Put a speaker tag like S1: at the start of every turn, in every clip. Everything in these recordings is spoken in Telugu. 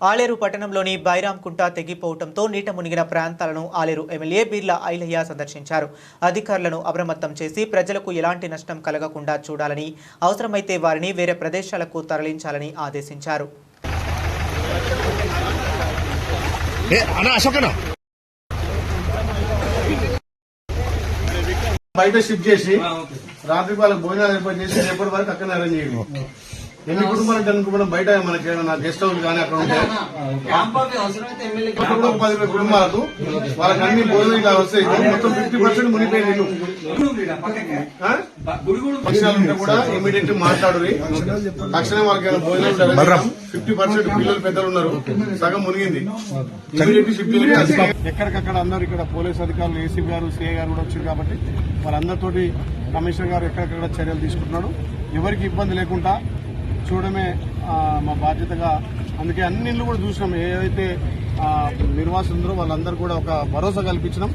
S1: ఆలేరు పట్టణంలోని బైరాంకుంట తెగిపోవడంతో నీట మునిగిన ప్రాంతాలను ఆలేరు ఎమ్మెల్యే బీర్ల ఐలయ్య సందర్శించారు. అధికారులను అప్రమత్తం చేసి ప్రజలకు ఎలాంటి నష్టం కలగకుండా చూడాలని అవసరమైతే వారిని వేరే ప్రదేశాలకు తరలించాలని ఆదేశించారు.
S2: బయట షిఫ్ట్ చేసి రాత్రి వాళ్ళకి భోజనాలు ఏర్పాటు చేసి రేపటి వరకు అక్కడ అరేంజ్ చేయండి. ఎన్ని కుటుంబాలు అనుకుంటున్నాం బయట మనకి ఏమైనా గెస్ట్ హౌస్ కానీ అక్కడ ఉంటే? అక్కడ కూడా పది ఇరవై కుటుంబాలకు వాళ్ళకి అన్ని భోజనం ఇలా వస్తాయి. మొత్తం ఫిఫ్టీ పర్సెంట్ మునిపోయింది? పక్షాలు ఉంటే కూడా ఇమీడియట్ మాట్లాడు తక్షణం వాళ్ళకి భోజనం ఫిఫ్టీ పర్సెంట్ పిల్లలు పెద్దలు ఉన్నారు. సగం మునిగింది. ఎక్కడికక్కడ అందరూ ఇక్కడ పోలీస్ అధికారులు ఏసీపీ గారు సిఐ గారు కూడా వచ్చారు కాబట్టి వాళ్ళందరితోటి కమిషనర్ గారు ఎక్కడికక్కడ చర్యలు తీసుకుంటున్నాడు. ఎవరికి ఇబ్బంది లేకుండా చూడమే మా బాధ్యతగా. అందుకే అన్ని ఇళ్ళు కూడా చూసినాం. ఏదైతే ఆ, నిర్వాసులు వాళ్ళందరూ కూడా ఒక భరోసా కల్పించినాం.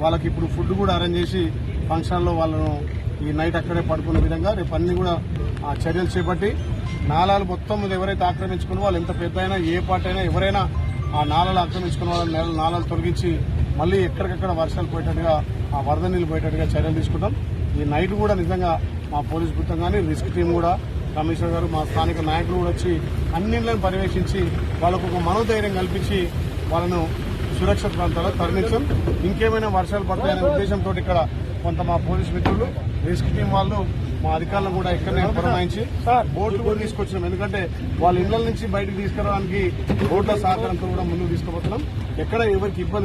S2: వాళ్ళకి ఇప్పుడు ఫుడ్ కూడా అరేంజ్ చేసి ఫంక్షన్లో వాళ్ళను ఈ నైట్ అక్కడే పడుకునే విధంగా రేపు అన్ని కూడా ఆ, చర్యలు చేపట్టి నాళాలు మొత్తం ఎవరైతే ఆక్రమించుకున్న వాళ్ళు ఎంత పెద్ద అయినా ఏ పార్టీ అయినా ఎవరైనా ఆ నాళాలు ఆక్రమించుకున్న వాళ్ళ నేల- నాళాలు తొలగించి మళ్ళీ ఎక్కడికక్కడ వర్షాలు పోయేటట్టుగా ఆ వరద నీళ్ళు పోయేటట్టుగా చర్యలు తీసుకుంటాం. ఈ నైట్ కూడా నిజంగా మా పోలీస్ బృందం కానీ రిస్క్ టీం కూడా కమిషనర్ గారు మా స్థానిక నాయకులు కూడా వచ్చి అన్నింటిని పర్యవేక్షించి వాళ్ళకు ఒక మనోధైర్యం కల్పించి వాళ్ళను సురక్షిత ప్రాంతాల్లో తరలించాం ఇంకేమైనా వర్షాలు పడతాయనే ఉద్దేశంతో ఇక్కడ కొంత మా పోలీస్ మిత్రులు రిస్క్ టీం వాళ్ళు మా అధికారులను కూడా ఇక్కడనే పురమాయించి బోట్లు కూడా తీసుకొచ్చినాం. ఎందుకంటే వాళ్ళ ఇళ్ళ నుంచి బయటకు తీసుకురావడానికి బోట్ల సహకారంతో కూడా ముందుకు తీసుకుపోతున్నాం. ఎక్కడ ఎవరికి ఇబ్బంది